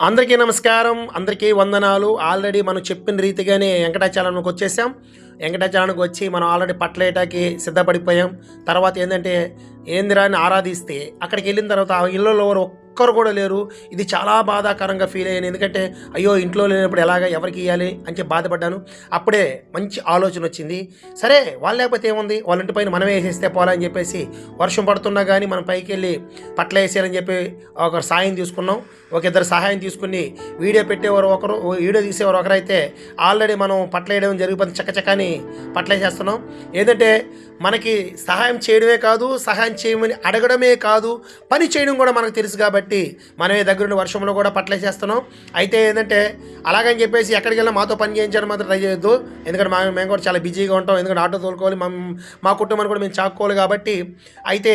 అందరికీ నమస్కారం అందరికీ వందనాలు. ఆల్రెడీ మనం చెప్పిన రీతిగానే వెంకటాచలంకి వచ్చేసాం. వెంకటాచలానికి వచ్చి మనం ఆల్రెడీ పట్లేయటానికి సిద్ధపడిపోయాం. తర్వాత ఏంటంటే ఏందిరా అని ఆరాధిస్తే అక్కడికి వెళ్ళిన తర్వాత ఆ ఇళ్ళలో ఒక్కరు కూడా లేరు. ఇది చాలా బాధాకరంగా ఫీల్ అయ్యాను ఎందుకంటే అయ్యో ఇంట్లో లేనప్పుడు ఎలాగ ఎవరికి ఇవ్వాలి అని చెప్పి బాధపడ్డాను. అప్పుడే మంచి ఆలోచన వచ్చింది. సరే వాళ్ళు లేకపోతే ఏముంది? వాళ్ళ ఇంటి పైన మనమే వేసేస్తే పోవాలని చెప్పేసి వర్షం పడుతున్నా కానీ మనం పైకి వెళ్ళి పట్ల వేసేయాలని చెప్పి ఒక సాయం తీసుకున్నాం. ఒక ఇద్దరు సహాయం తీసుకుని వీడియో పెట్టేవారు ఒకరు వీడియో తీసేవారు ఒకరైతే ఆల్రెడీ మనం పట్ల వేయడం జరిగిపోతుంది చక్కచక్కని పట్లేసేస్తున్నాం ఏంటంటే మనకి సహాయం చేయడమే కాదు సహాయం చేయమని అడగడమే కాదు పని చేయడం కూడా మనకు తెలుసు కాబట్టి కాబట్టి మనమే దగ్గరుండి వర్షంలో కూడా పట్లేసేస్తున్నాం. అయితే ఏంటంటే అలాగని చెప్పేసి ఎక్కడికి వెళ్ళినా మాతో పని చేయించడం మాత్రం ట్రై చేయొద్దు. ఎందుకంటే మా మేము కూడా చాలా బిజీగా ఉంటాం. ఎందుకంటే ఆటో తోలుకోవాలి. మా మా కుటుంబాన్ని కూడా మేము చాక్కోవాలి కాబట్టి అయితే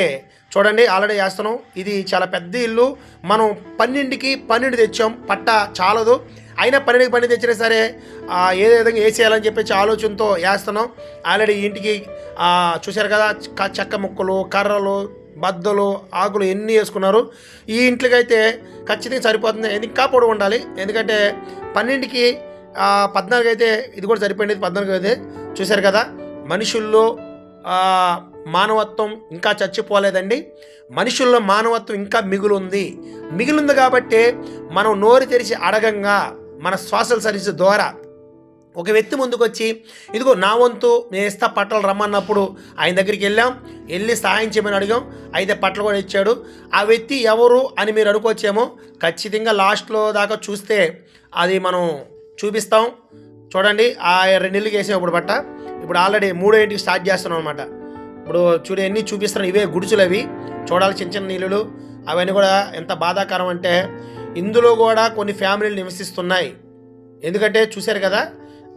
చూడండి ఆల్రెడీ చేస్తున్నాం. ఇది చాలా పెద్ద ఇల్లు. మనం పన్నెండుకి పన్నెండు తెచ్చాం. పట్ట చాలదు. అయినా పన్నెండుకి పన్నెండు తెచ్చినా సరే ఏ విధంగా వేసేయాలని చెప్పేసి ఆలోచనతో వేస్తున్నాం. ఆల్రెడీ ఇంటికి చూశారు కదా చెక్క ముక్కలు కర్రలు బద్దలు ఆకులు ఎన్ని వేసుకున్నారు? ఈ ఇంట్లోకి అయితే ఖచ్చితంగా సరిపోతుంది. ఇంకా పొడవు ఉండాలి? ఎందుకంటే పన్నెండుకి పద్నాలుగు అయితే ఇది కూడా సరిపోయింది. పద్నాలుగు అయితే చూశారు కదా? మనుషుల్లో మానవత్వం ఇంకా చచ్చిపోలేదండి. మనుషుల్లో మానవత్వం ఇంకా మిగులుంది. మిగిలింది కాబట్టి మనం నోరు తెరిచి అడగంగా మన శ్వాసల సర్వీస్ ద్వారా ఒక వ్యక్తి ముందుకొచ్చి ఇదిగో నా వంతు నేను ఇస్తా పట్టలు రమ్మన్నప్పుడు ఆయన దగ్గరికి వెళ్ళాం. వెళ్ళి సహాయం చేయమని అడిగాం. అయితే పట్టలు కూడా ఇచ్చాడు. ఆ వ్యక్తి ఎవరు అని మీరు అనుకోవచ్చేమో ఖచ్చితంగా లాస్ట్లో దాకా చూస్తే అది మనం చూపిస్తాం. చూడండి ఆ రెండు వేసాం ఇప్పుడు బట్ట. ఇప్పుడు ఆల్రెడీ మూడో ఇంటికి స్టార్ట్ చేస్తున్నాం అనమాట ఇప్పుడు చూడు ఎన్ని చూపిస్తున్నాం ఇవే గుడిచులు అవి. చూడాలి చిన్న చిన్న నీళ్ళు అవన్నీ కూడా ఎంత బాధాకరం అంటే ఇందులో కూడా కొన్ని ఫ్యామిలీలు నివసిస్తున్నాయి. ఎందుకంటే చూశారు కదా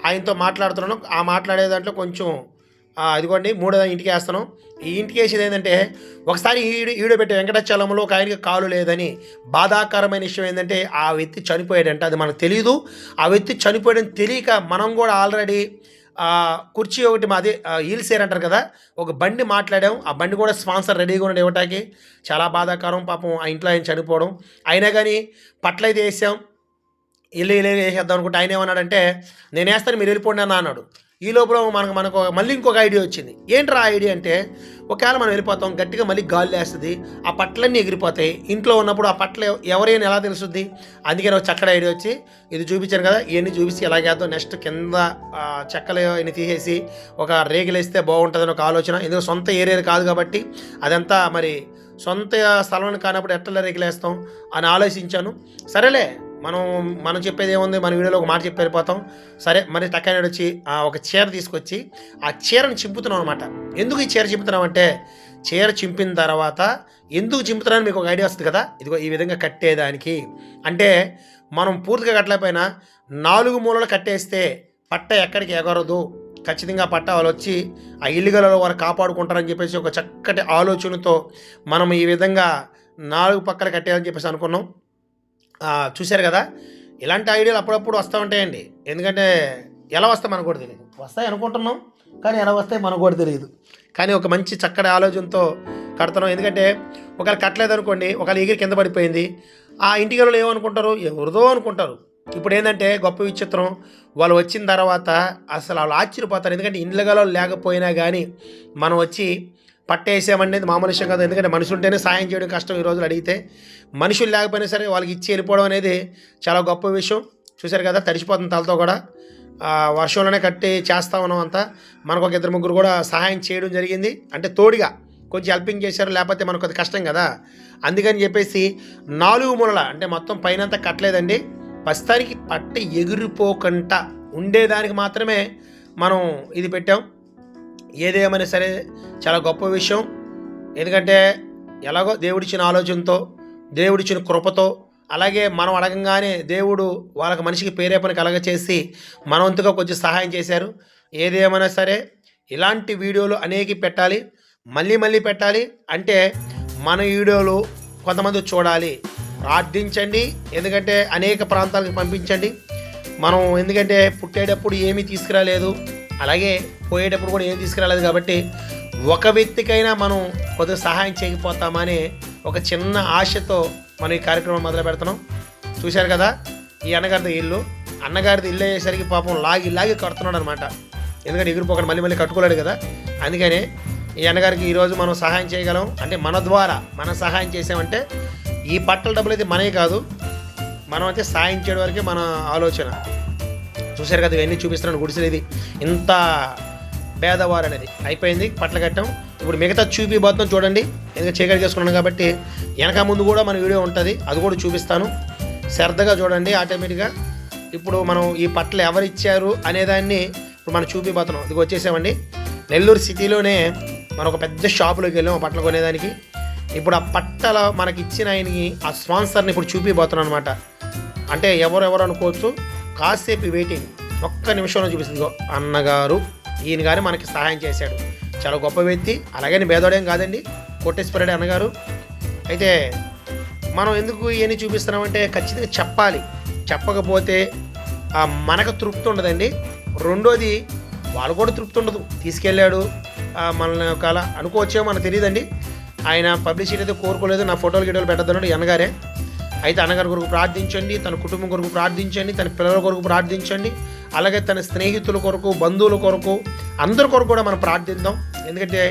ఆయనతో మాట్లాడుతున్నాను. ఆ మాట్లాడే దాంట్లో కొంచెం అదిగోండి మూడో ఇంటికి వేస్తాను. ఈ ఇంటికి వేసేది ఏంటంటే ఒకసారి ఈడు ఈడో పెట్టే వెంకటాచలంలో ఒక ఆయనకి కాలు లేదని బాధాకరమైన విషయం ఏంటంటే ఆ వ్యక్తి చనిపోయాడంట. అది మనకు తెలియదు ఆ వ్యక్తి చనిపోయాడని తెలియక మనం కూడా ఆల్రెడీ కుర్చీ ఒకటి మాది హీల్ సేర్ అంటారు కదా ఒక బండి మాట్లాడాం. ఆ బండి కూడా స్పాన్సర్ రెడీగా ఉన్నాడు ఇవ్వటానికి చాలా బాధాకరం పాపం ఆ ఇంట్లో ఆయన చనిపోవడం. అయినా కానీ పట్లయితే వేసాం. ఇల్లు ఇల్లు వేసేద్దాం అనుకుంటే ఆయన ఏమన్నాడంటే నేను వేస్తాను మీరు వెళ్ళిపోండి అన్న అన్నాడు. ఈ లోపల మనకు మనకు మళ్ళీ ఇంకొక ఐడియా వచ్చింది. ఏంట్రా ఆ ఐడియా అంటే ఒకవేళ మనం వెళ్ళిపోతాం గట్టిగా మళ్ళీ గాలి వేస్తుంది ఆ పట్లన్నీ ఎగిరిపోతాయి. ఇంట్లో ఉన్నప్పుడు ఆ పట్ల ఎవరైనా ఎలా తెలుస్తుంది? అందుకే నాకు చక్కడ ఐడియా వచ్చి ఇది చూపించాను కదా ఇవన్నీ చూపించి ఎలాగేద్దాం నెక్స్ట్ కింద చెక్కలు ఇవన్నీ తీసేసి ఒక రేగులు వేస్తే బాగుంటుందని ఒక ఆలోచన. ఎందుకంటే సొంత ఏరియా కాదు కాబట్టి అదంతా మరి సొంత స్థలం కానప్పుడు ఎట్లా రేగులేస్తాం అని ఆలోచించాను. సరేలే మనం మనం చెప్పేది ఏముంది? మన వీడియోలో ఒక మాట చెప్పి వెళ్ళిపోతాం. సరే మరి టక్కన వచ్చి ఆ ఒక చీర తీసుకొచ్చి ఆ చీరను చింపుతున్నాం అనమాట ఎందుకు ఈ చీర చింపుతున్నాం అంటే చీర చింపిన తర్వాత ఎందుకు చింపుతున్నాను మీకు ఒక ఐడియా వస్తుంది కదా? ఇదిగో ఈ విధంగా కట్టేదానికి. అంటే మనం పూర్తిగా కట్టలేకపోయినా నాలుగు మూలలు కట్టేస్తే పట్ట ఎక్కడికి ఎగరదు. ఖచ్చితంగా పట్ట వాళ్ళు వచ్చి ఆ ఇల్లుగలలో వారు కాపాడుకుంటారని చెప్పేసి ఒక చక్కటి ఆలోచనతో మనం ఈ విధంగా నాలుగు పక్కన కట్టేయాలని చెప్పేసి అనుకున్నాం. చూశారు కదా? ఇలాంటి ఐడియాలు అప్పుడప్పుడు వస్తూ ఉంటాయండి. ఎందుకంటే ఎలా వస్తాయి మనకు కూడా తెలియదు వస్తాయి అనుకుంటున్నాం కానీ ఎలా వస్తాయి మనకు కూడా తెలియదు కానీ ఒక మంచి చక్కటి ఆలోచనతో కడతాం ఎందుకంటే ఒకవేళ కట్టలేదు అనుకోండి ఒకవేళ ఎగిరి కింద పడిపోయింది. ఆ ఇంటికి వాళ్ళు ఏమనుకుంటారు? ఎవరిదో అనుకుంటారు. ఇప్పుడు ఏంటంటే గొప్ప విచిత్రం. వాళ్ళు వచ్చిన తర్వాత అసలు వాళ్ళు ఆశ్చర్యపోతారు. ఎందుకంటే ఇండ్లగలో లేకపోయినా కానీ మనం వచ్చి పట్టేసామనేది మామూలు విషయం కాదు. ఎందుకంటే మనుషులు ఉంటేనే సాయం చేయడం కష్టం ఈ రోజులు అడిగితే. మనుషులు లేకపోయినా సరే వాళ్ళకి ఇచ్చి వెళ్ళిపోవడం అనేది చాలా గొప్ప విషయం. చూశారు కదా తడిసిపోతుంది తలతో కూడా. వర్షంలోనే కట్టి చేస్తా ఉన్నాం అంతా. మనకు ఒక ఇద్దరు ముగ్గురు కూడా సహాయం చేయడం జరిగింది. అంటే తోడుగా కొంచెం హెల్పింగ్ చేశారు లేకపోతే మనకు అది కష్టం కదా. అందుకని చెప్పేసి నాలుగు మూలల అంటే మొత్తం పైన కట్టలేదండి. ప్రస్తుతానికి పట్ట ఎగిరిపోకుండా ఉండేదానికి మాత్రమే మనం ఇది పెట్టాం. ఏదేమైనా సరే చాలా గొప్ప విషయం. ఎందుకంటే ఎలాగో దేవుడిచ్చిన ఆలోచనతో దేవుడిచ్చిన కృపతో అలాగే మనం అడగంగానే దేవుడు వాళ్ళకి మనిషికి ప్రేరేపణ కలగ చేసి మనవంతుగా కొంచెం సహాయం చేశారు. ఏదేమైనా సరే ఇలాంటి వీడియోలు అనేక పెట్టాలి మళ్ళీ మళ్ళీ పెట్టాలి. అంటే మన వీడియోలు కొంతమంది చూడాలి. ప్రార్థించండి ఎందుకంటే అనేక ప్రాంతాలకు పంపించండి. మనం ఎందుకంటే పుట్టేటప్పుడు ఏమీ తీసుకురాలేదు. అలాగే పోయేటప్పుడు కూడా ఏం తీసుకురాలేదు కాబట్టి ఒక వ్యక్తికైనా మనం కొద్దిగా సహాయం చేయకపోతామని ఒక చిన్న ఆశతో మనం ఈ కార్యక్రమం మొదలు పెడుతున్నాం. చూశారు కదా? ఈ అన్నగారిది ఇల్లు. అన్నగారిది ఇల్లు అయ్యేసరికి పాపం లాగి లాగి కడుతున్నాడు అనమాట ఎందుకంటే ఎగిరిపోకుండా మళ్ళీ మళ్ళీ కట్టుకోలేడు కదా? అందుకనే ఈ అన్నగారికి ఈరోజు మనం సహాయం చేయగలం. అంటే మన ద్వారా మనం సహాయం చేసామంటే ఈ పట్టల డబ్బులు అయితే మనవి కాదు. మనం అయితే సాయం చేయడం వరకే మన ఆలోచన. చూశారు కదా ఇవన్నీ చూపిస్తున్నాను గుడిసెలు ఇది. ఇంత పేదవారు అనేది. అయిపోయింది పట్ల కట్టం. ఇప్పుడు మిగతా చూపిపోతున్నాం చూడండి. ఎందుకంటే చీకటి చేసుకున్నాను కాబట్టి వెనక ముందు కూడా మన వీడియో ఉంటుంది. అది కూడా చూపిస్తాను. శ్రద్ధగా చూడండి ఆటోమేటిక్గా. ఇప్పుడు మనం ఈ పట్ల ఎవరు ఇచ్చారు అనేదాన్ని ఇప్పుడు మనం చూపిపోతున్నాం ఇది వచ్చేసామండి. నెల్లూరు సిటీలోనే మనం ఒక పెద్ద షాపులోకి వెళ్ళాం పట్ల కొనేదానికి. ఇప్పుడు ఆ పట్టల మనకి ఇచ్చిన ఆయనకి ఆ స్పాన్సర్ని ఇప్పుడు చూపిపోతున్నాను అనమాట అంటే ఎవరెవరు అనుకోవచ్చు. కాసేపు వెయిటింగ్. ఒక్క నిమిషంలో చూపిస్తుంది. అన్నగారు ఈయన గారు మనకి సహాయం చేశాడు. చాలా గొప్ప వ్యక్తి. అలాగని భేదోడేం కాదండి. కోటేశ్వరుడు అన్నగారు. అయితే మనం ఎందుకు ఇవన్నీ చూపిస్తున్నామంటే ఖచ్చితంగా చెప్పాలి. చెప్పకపోతే మనకు తృప్తి ఉండదండి. రెండోది వాళ్ళు కూడా తృప్తి ఉండదు. తీసుకెళ్ళాడు. ఆ, మనల్ని ఒకవేళ అనుకోవచ్చేమో మనకు తెలియదండి. ఆయన పబ్లిసిటీ అయితే కోరుకోలేదు. నా ఫోటోలు గిటోలు పెట్టద్దు అన్నాడు అన్నగారే. అయితే అన్నగారి కొరకు ప్రార్థించండి తన కుటుంబం కొరకు ప్రార్థించండి తన పిల్లల కొరకు ప్రార్థించండి అలాగే తన స్నేహితుల కొరకు బంధువుల కొరకు అందరి కొరకు కూడా మనం ప్రార్థిద్దాం. ఎందుకంటే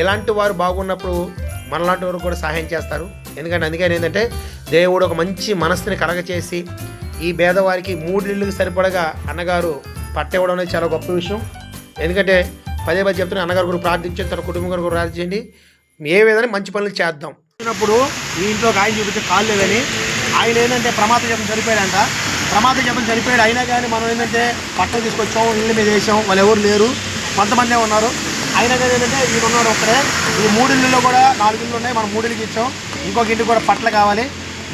ఇలాంటి వారు బాగున్నప్పుడు మనలాంటి వారు కూడా సహాయం చేస్తారు. ఎందుకంటే అందుకని ఏంటంటే దేవుడు ఒక మంచి మనస్సుని కలగచేసి ఈ పేదవారికి మూడిళ్ళకి సరిపడగా అన్నగారు పట్టివ్వడం అనేది చాలా గొప్ప విషయం. ఎందుకంటే పదే పదే చెప్తున్నా అన్నగారు కూడా ప్రార్థించండి తన కుటుంబం కొరకు ప్రార్థించండి. ఏ విధంగా మంచి పనులు చేద్దాం. వచ్చినప్పుడు ఈ ఇంట్లో గాయం చూపించే కాలు లేదని ఆయన ఏంటంటే ప్రమాద జపం చనిపోయాడంట ప్రమాద జపం చనిపోయాడు అయినా కానీ మనం ఏంటంటే పట్టలు తీసుకొచ్చాం ఇళ్ళ మీద వేసాం వాళ్ళు ఎవరు లేరు. కొంతమందే ఉన్నారు. అయినా కానీ ఏంటంటే ఈయన ఉన్నాడు ఒక్కడే. ఈ మూడు కూడా నాలుగు ఇళ్ళు ఉన్నాయి. మనం మూడు ఇళ్ళకి ఇచ్చాం. ఇంకొక ఇంటికి కూడా పట్ల కావాలి.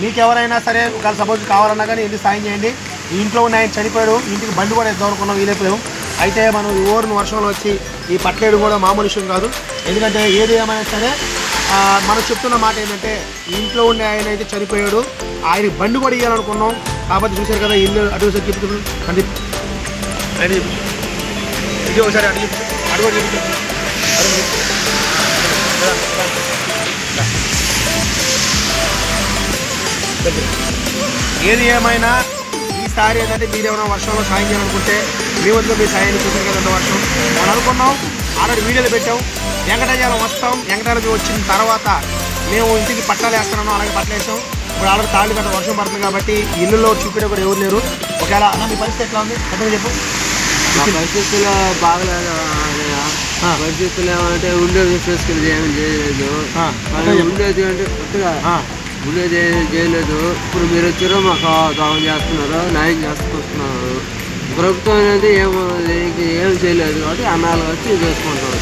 మీకు ఎవరైనా సరే ఒకవేళ సపోజ్ కావాలన్నా కానీ ఇంటికి సాయం చేయండి. ఈ ఇంట్లో ఉన్న ఆయన చనిపోయాడు. ఇంటికి బండి కూడా ఇద్దాం అనుకున్నాం. వీలైపోయాం అయితే మనం ఈ వర్షంలో వచ్చి ఈ పట్లేడు కూడా మామూలు విషయం కాదు. ఎందుకంటే ఏది ఏమైనా సరే మనం చెప్తున్న మాట ఏంటంటే ఇంట్లో ఉండే ఆయన అయితే చనిపోయాడు ఆయన బండి కూడా ఇవ్వాలనుకున్నాం కాబట్టి చూశారు కదా ఇల్లు అటు సార్ చెప్తుంది అంటే ఆయన ఇది ఒకసారి అటు చూపించు. ఏది ఏమైనా ఈసారి ఏంటంటే మీరేమైనా వర్షంలో సాయం చేయాలనుకుంటే మీ వద్ద మీ సాయాన్ని చూసారు కదా వర్షం. మనం అనుకున్నాం ఆల్రెడీ వీడియోలు పెట్టాం వెంకటాచలం వస్తాం. వెంకటాచలం వచ్చిన తర్వాత మేము ఇంటికి పట్టాలు వేస్తున్నాం అలాగే పట్టలేసాం ఇప్పుడు ఆల్రెడీ తాళ్ళు గట్ట వర్షం పడుతుంది కాబట్టి ఇల్లులో చూపించే కూడా ఎవరు లేరు. ఒకవేళ అన్న మీ పరిస్థితి ఎట్లా ఉంది? పెద్దగా చెప్పు. పరిస్థితుల్లో బాగలేదు. పరిస్థితులు ఏమంటే ఉండేది చేసుకుని ఏమీ చేయలేదు. ఉండేది అంటే కొత్తగా ఉండేది చేయలేదు. ఇప్పుడు మీరు వచ్చారో మాకు దోహం చేస్తున్నారు న్యాయం చేసుకొస్తున్నారు ప్రభుత్వం అనేది ఏమో ఏం చేయలేదు కాబట్టి అన్నాలు వచ్చి చేసుకుంటున్నారు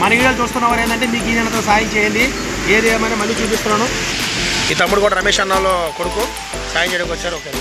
మన వీడియోలు చూస్తున్నవారు ఏంటంటే మీకు ఈయనతో సాయం చేయండి. ఏది ఏమైనా మళ్ళీ చూపిస్తున్నాను. ఈ తమ్ముడు కూడా రమేష్ అన్నలో కొడుకు సాయం చేయడానికి వచ్చారు ఓకే.